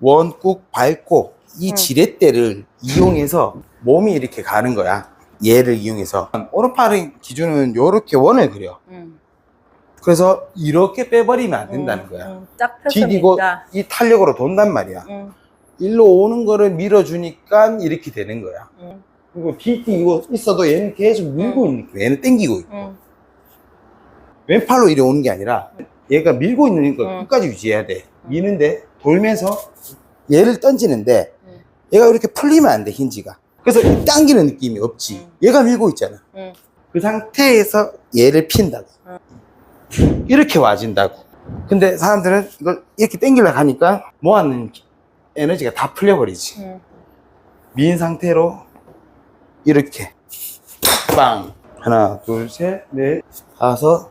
원꾹 밟고 이 응. 지렛대를 이용해서 몸이 이렇게 가는 거야. 얘를 이용해서 오른팔의 기준은 이렇게 원을 그려. 응. 그래서 이렇게 빼버리면 안 된다는 거야. 응. 쫙 디디고 폈으니까. 이 탄력으로 돈단 말이야. 응. 일로 오는 거를 밀어주니까 이렇게 되는 거야. 응. 그리고 디디고 있어도 얘는 계속 밀고 응. 있는 거야. 얘는 땡기고 있고. 응. 왼팔로 이리 오는 게 아니라 얘가 밀고 있는 걸 응. 끝까지 유지해야 돼. 미는데 돌면서 얘를 던지는데 응. 얘가 이렇게 풀리면 안 돼, 힌지가. 그래서 이 당기는 느낌이 없지. 응. 얘가 밀고 있잖아. 응. 그 상태에서 얘를 핀다고. 이렇게 와진다고. 근데 사람들은 이걸 이렇게 당기려고 하니까 모아놓은 에너지가 다 풀려버리지. 응. 민 상태로 이렇게 빵 하나 둘 셋 넷 다섯